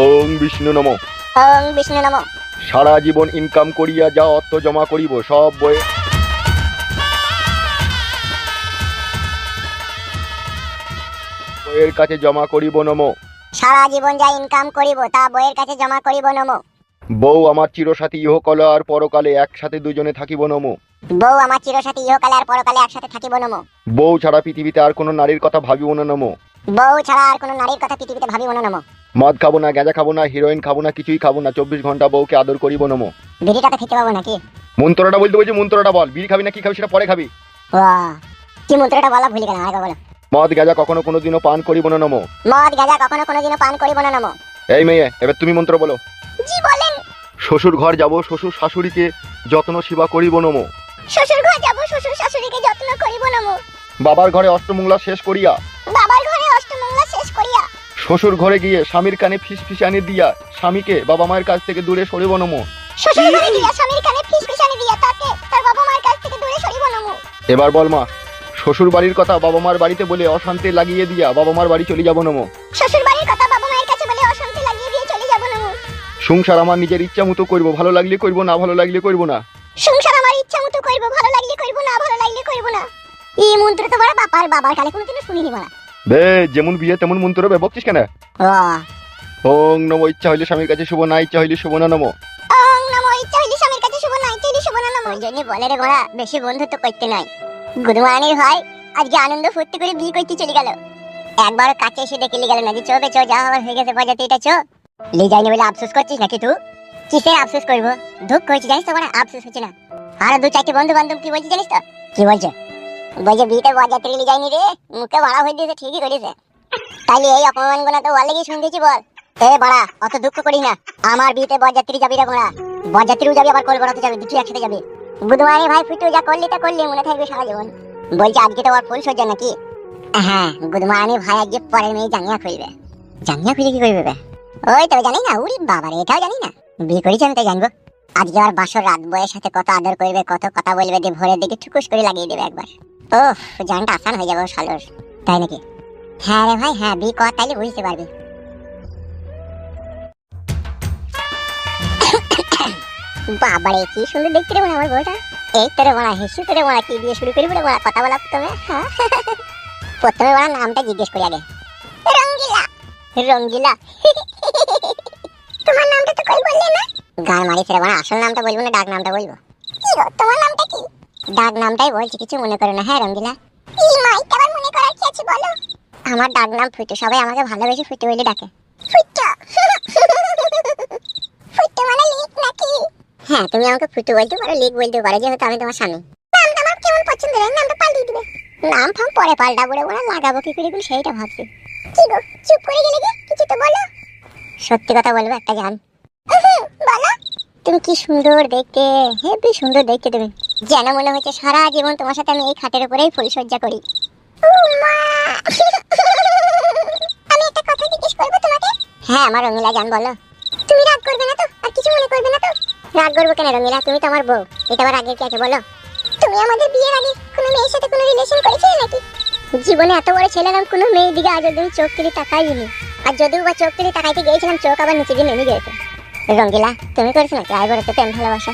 ওং বিষ্ণু নম। ওং বিষ্ণু নম। সারা জীবন ইনকাম করিয়া যা অর্থ জমা করিব সব বইয়ে বইয়ের কাছে জমা করিব নম। সারা জীবন যা ইনকাম করিব তা বইয়ের কাছে জমা করিব নম। বউ আমার চিরসাথী ইহকল আর পরকালে একসাথে দুজনে থাকিব নম। বউ আমার চিরসাথী ইহকালে আর পরকালে একসাথে থাকিব নমো। বউ ছাড়া পৃথিবীতে আর কোনো নারীর কথা ভাবিব না নম। বউ ছাড়া আর কোনো নারীর কথা পৃথিবীতে ভাবিব না নম। মদ খাব না গাঁজা খাব না হিরোইন খাব না কিছুই খাব না চব্বিশ ঘণ্টা বউকে আদর করিব নম। বিড়িটাতে খেতে পাবো নাকি? মন্ত্রটা বলতে বলছি মন্ত্রটা বল। বিড়ি খাবি না কি খাবি সেটা পরে খাবি। বাহ, কি মন্ত্রটা বলা ভুলে গেলাম আরেকবার বলো। মদ গাঁজা কখনো কোনোদিনও পান করিব না নমো। মদ গাঁজা কখনো কোনো কোনোদিনও পান করিব না নম। এই মেয়ে এবার তুমি মন্ত্র বলো। জি বলেন শ্বশুর ঘর যাব শ্বশুর শাশুড়িকে যত্ন সেবা করিব নম। শ্বশুর ঘর যাব শ্বশুর শাশুড়িকে যত্ন করিব নম। বাবার ঘরে অষ্টমঙ্গলা শেষ করিয়া। বাবার ঘরে অষ্টমঙ্গলা শেষ করিয়া। শ্বশুর ঘরে গিয়ে স্বামীর কানে ফিস ফিসানি দিয়া স্বামীকে বাবা মায়ের কাছ থেকে দূরে সরিব নম। শ্বশুর ঘরে গিয়া স্বামীর কানে ফিস ফিসানি দিয়া তাকে তার বাবা মায়ের কাছ থেকে দূরে সরিব নম। এবার বল মা শ্বশুর বাড়ির কথা বাবা মার বাড়িতে বলে অশান্তি লাগিয়ে দিয়া বাবা মার বাড়ি চলে যাব নম। শ্বশুর সংসার আমার নিজের ইচ্ছা মতো করব ভালো লাগলে করব না ভালো লাগলে করব না। সংসার আমার ইচ্ছা মতো করব ভালো লাগলে করব না ভালো লাগলে করব না। এই মন্ত্র তো বড় বাবার বাবার কালে কোনোদিনও শুনিনি বলা। বে যেমন বিয়ে তেমন মন্ত্র বে বকছিস কেন? ওং। নম ইচ্ছা হইলে স্বামীর কাছে শুভ না ইচ্ছা হইলে শুভ না নম। ওং নমো ইচ্ছা হইলে স্বামীর কাছে শুভ না ইচ্ছা হইলে শুভ না নমো। জন্য বলে রে গোড়া বেশি বন্ধুত্ব করতে নাই গুরুমানের হয় আজকে আনন্দ ফুর্তি করে বিয়ে করতে চলে গেল। একবার কাছে এসে ডেকে গেল না যে চো বে চো যা হওয়ার হয়ে গেছে বাজাতে এটা চো। লে যাইনি বলে আফসোস করছিস নাকি তুই? কিসের আফসোস করব? দুঃখ হয়েছে জানিস তো বড় আফসোস হচ্ছে না। আর দু চারটি বন্ধু বান্ধব কি বলছে জানিস তো? কি বলছে? বলছে বিয়েতে বাজাতে লে যাইনি রে। মুখে ভাড়া হয়ে দিয়েছে ঠিকই করেছে। তাইলে এই অপমানগুলো তো বলে কি শুনতেছি বল। এ বাড়া অত দুঃখ করি না। আমার বিয়েতে বরযাত্রী যাবি রে গোড়া বরযাত্রীও যাবি আবার কলবড়াতে যাবি দুটি একসাথে যাবি। বুধবারে ভাই ফুটু যা করলি তা করলি মনে থাকবে সারা জীবন। বলছে আজকে তো ওর ফুল সজ্জা নাকি? হ্যাঁ। বুধমারানি ভাই আজকে পরের মেয়ে জাঙ্গিয়া খুলবে জাঙ্গিয়া খুলে কি করবে বে? ওই তো জানি না উড়ি বাবারে এটাও জানি না। বিয়ে করেছি আমি তাই জানব। আজকে আর বাসর রাত বয়ের সাথে কত আদর করবে, কত কথা বলবে দিয়ে ভোরের দিকে ঠুকুস করে লাগিয়ে দেবে একবার। ও জানটা আসান হয়ে যাবে শালোর তাই নাকি? হ্যাঁ রে ভাই হ্যাঁ বিয়ে কর তাইলে বুঝতে পারবি। কি সুন্দর দেখতে রে মনে আমার এই তোরে হেসু, তোরে মনে কি দিয়ে শুরু করি বলে কথা বলা প্রথমে। হ্যাঁ? প্রথমে বলা নামটা জিজ্ঞেস করি আগে। রঙ্গিলা। রঙ্গিলা। তোমার নামটা তো কই বললে না? গান মারি ফেরে বলা আসল নামটা বলব না ডাক নামটা বলব? কি গো তোমার নামটা কি? ডাক নামটাই বলছি কিছু মনে করো না হ্যাঁ রঙ্গিলা? কি মাই আবার মনে করার কি আছে বলো? আমার ডাক নাম ফুটু সবাই আমাকে ভালোবেসে ফুটু বলে ডাকে। ফুটু? ফুটু মানে লিক নাকি? হ্যাঁ তুমি আমাকে ফুটু বলতে পারো লিক বলতে পারো যেহেতু আমি তোমার স্বামী। নামটা আমার কেমন পছন্দ হয় নামটা পাল্টিয়ে দিবে। নাম ফাম পরে পাল্টাবো রে ওরা লাগাবো কি করে সেইটা ভাবছি। কি গো চুপ করে গেলে কি কিছু তো বলো। সত্যি কথা বলব, একটা গান তুমি কি সুন্দর দেখতে। হেবি সুন্দর দেখতে তুমি। যেন মনে হচ্ছে সারা জীবন তোমার সাথে আমি এই খাটের উপরেই ফুলসজ্জা করি। আমি একটা কথা জিজ্ঞেস করব তোমাকে? হ্যাঁ আমার রঙিলা জান, বলো। তুমি রাগ করবে না তো? আর কিছু মনে করবে না তো? রাগ করব কেন রঙিলা? তুমি তো আমার বউ। এটা আবার আগে কি আছে, বলো। তুমি আমাদের বিয়ের আগে কোনো মেয়ের সাথে কোনো রিলেশন করেছিলে নাকি? জীবনে এত বড় ছেলে নাম কোনো মেয়ের দিকে আজ অব্দি চোখ তুলি তাকাইনি। আর যদিও বা চোখ তুলি তাকাইতে গিয়েছিলাম চোখ আবার নিচে দিয়ে নেমে গিয়েছে। রঙ্গিলা তুমি করেছ নাকি? আয় বড় তো প্রেম ভালোবাসা।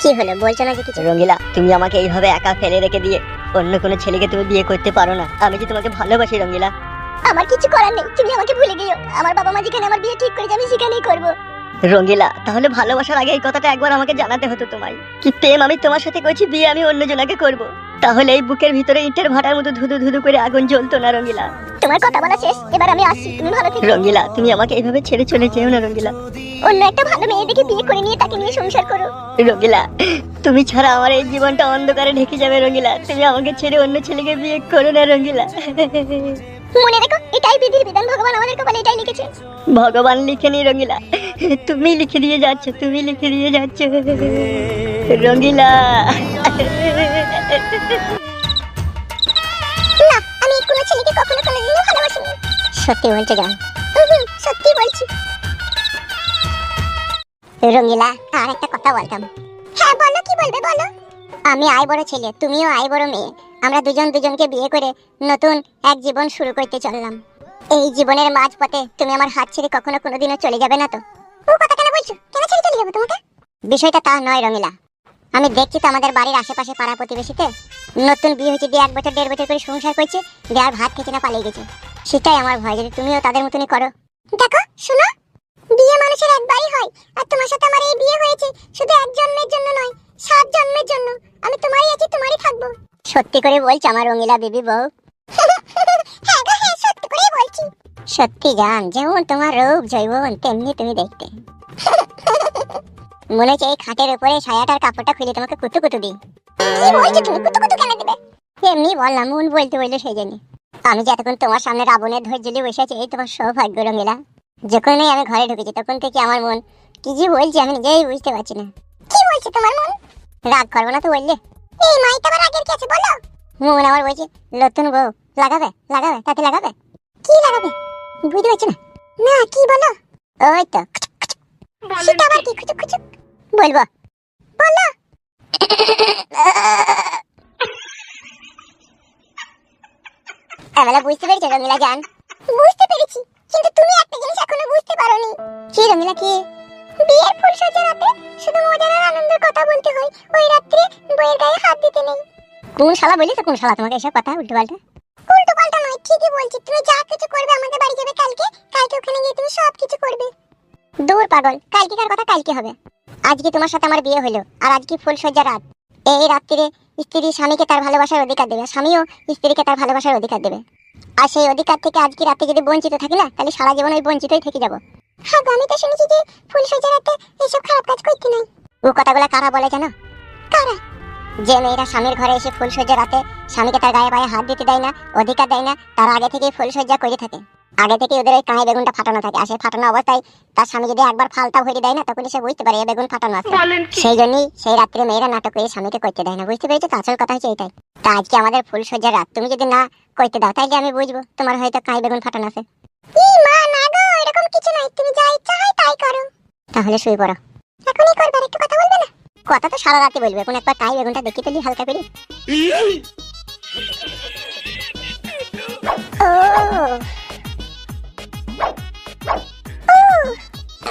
কি হলো বলছো না যে কিছু? রঙ্গিলা তুমি আমাকে এইভাবে একা ফেলে রেখে দিয়ে অন্য কোনো ছেলেকে তুমি বিয়ে করতে পারো না। আমি যে তোমাকে ভালোবাসি রঙ্গিলা। আমার কিছু করার নেই তুমি আমাকে ভুলে গিয়েও। আমার বাবা মা যেখানে আমার বিয়ে ঠিক করেছে আমি সেখানেই করব। রঙ্গিলা তাহলে ভালোবাসার আগে এই কথাটা একবার আমাকে জানাতে হতো তোমায়। কি প্রেম আমি তোমার সাথে করছি বিয়ে আমি অন্য জনাকে করব। তাহলে এই বুকের ভিতরে ইটের ভাটার মতো ধুধু ধুধু করে আগুন জ্বলতো না রঙ্গিলা। তোমার কথা বলা শেষ। এবার আমি আসছি। তুমি ভালো থেকো। রঙ্গিলা তুমি আমাকে এইভাবে ছেড়ে চলে যেও না রঙ্গিলা। অন্য একটা ভালো মেয়ে দেখে বিয়ে করে নিয়ে তাকে নিয়ে সংসার করো। রঙ্গিলা তুমি ছাড়া আমার এই জীবনটা অন্ধকারে ঢেকে যাবে রঙ্গিলা। তুমি আমাকে ছেড়ে অন্য ছেলেকে বিয়ে করো না রঙ্গিলা। মনে রেখো এটাই বিধির বিধান। ভগবান আমাদের কপালে এটাই লিখেছে। ভগবান লিখে নি রঙ্গিলা। তুমি লিখে দিয়ে যাচ্ছ তুমি লিখে দিয়ে যাচ্ছ। রঙ্গিলা। হ্যাঁ তুমিও মেয়ে। আমরা দুজন দুজনকে বিয়ে করে নতুন এক জীবন শুরু করতে চললাম। এই জীবনের মাঝপথে তুমি আমার হাত ছেড়ে কখনো কোনোদিনও চলে যাবে না তো? কথা কেন বলছো? বিষয়টা তা নয়, রঙিলা। আমি দেখছি তো আমাদের বাড়ির আশেপাশে পাড়া প্রতিবেশীতে নতুন বিয়ে হয়েছে দিয়ে এক বছর দেড় বছর করে সংসার করছে দিয়ে আর ভাত খেতে না পালিয়ে গেছে। সেটাই আমার ভয় যদি তুমিও তাদের মতনই করো। দেখো শোনো বিয়ে মানুষের একবারই হয় আর তোমার সাথে আমার এই বিয়ে হয়েছে শুধু এক জন্মের জন্য নয় সাত জন্মের জন্য। আমি তোমারই আছি তোমারই থাকব। সত্যি করে বলছি আমার রঙিলা বেবি বউ? হ্যাঁ গো হ্যাঁ সত্যি করে বলছি। সত্যি জান যেমন তোমার রূপ জৈবন তেমনি তুমি দেখতে। মনে হচ্ছে এই খাটের উপরে ছায়াটার কাপড়টা খুলে তোমাকে কুতু কুতু দিই। কি বলছো তুমি? কুতু কুতু কেন দিবে? এমনি বললাম, মন বলতে বললে সেই জন্য। আমি যে এতক্ষণ তোমার সামনে রাবণের ধৈর্য বসে আছি, এই তোমার সৌভাগ্য রঙিলা। যখনই আমি ঘরে ঢুকেছি, তখন থেকে আমার মন কি যে বলছি আমি নিজেই বুঝতে পারছি না। কি বলছে তোমার মন? রাগ করব না তো বললে। এই মাইটা আবার আগের কাছে বলো? মন আমার বলছে, নতুন বউ, লাগাবে লাগাবে, তাতে লাগাবে? কি লাগাবে? বুঝতে পারছি না। না, কি বলো? ওই তো সেটা আবার কি? খুচুক খুচুক বলব। বলো। এবেলা বুঝতে রঙিলা জান? বুঝতে পেরেছি, কিন্তু তুমি একটা জিনিস এখনও বুঝতে পারোনি। কি রঙিলা কি? বিয়ের ফুল রাতে শুধু মজার আর আনন্দের কথা বলতে হয়, ওই রাত্রে বইয়ের গায়ে হাত দিতে নেই। কোন শালা কোন শালা তোমাকে এসব কথা, উল্টো পাল্টা? উল্টো পাল্টা নয়, ঠিকই বলছি, তুমি যা কিছু করবে আমাদের বাড়ি যাবে কালকে কালকে ওখানে গিয়ে তুমি সব কিছু করবে। দূর পাগল কালকেকার কথা কালকে হবে? আজকে তোমার সাথে আমার বিয়ে হলো আর আজকে ফুল সজ্জা রাত। এই রাত্রিরে স্ত্রী স্বামীকে তার ভালোবাসার অধিকার দেবে স্বামীও স্ত্রীকে তার ভালোবাসার অধিকার দেবে। আর সেই অধিকার থেকে আজকে রাতে যদি বঞ্চিত থাকি না তাহলে সারা জীবন ওই বঞ্চিতই থেকে যাব। হ্যাঁ আমি তো শুনেছি যে ফুল সজ্জা রাতে এইসব খারাপ কাজ করতে নাই। ও কথাগুলো কারা বলে জানো? কারা? যে মেয়েরা স্বামীর ঘরে এসে ফুল সজ্জা রাতে স্বামীকে তার গায়ে পায়ে হাত দিতে দেয় না অধিকার দেয় না তার আগে থেকে ফুল সজ্জা করে থাকে। আগে থেকে ওদের ওই কাঁই বেগুনটা ফাটানো থাকে। আর সেই ফাটানো অবস্থায় তার স্বামী যদি একবার ফালতা হয়ে দেয় না তখন সে বুঝতে পারে এই বেগুন ফাটানো আছে। সেই জন্যই সেই রাত্রে মেয়েরা নাটক করে স্বামীকে করতে দেয় না। বুঝতে পেরেছ তো? আসল কথা হচ্ছে এটাই। তা আজকে আমাদের ফুল সজ্জার রাত। তুমি যদি না করতে দাও তাইলে আমি বুঝব তোমার হয়তো কাঁই বেগুন ফাটানো আছে। মা না গো এরকম কিছু নাই। তুমি যা ইচ্ছা হয় তাই করো। তাহলে শুয়ে পড়ো। এখনই করবে একটু কথা বলবে না? কথা তো সারা রাতে বলবে। কোন একবার কাঁই বেগুনটা দেখি তুলি হালকা করে। ও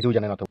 রে বাচ্চা লাগাইতেও জানে না তো ও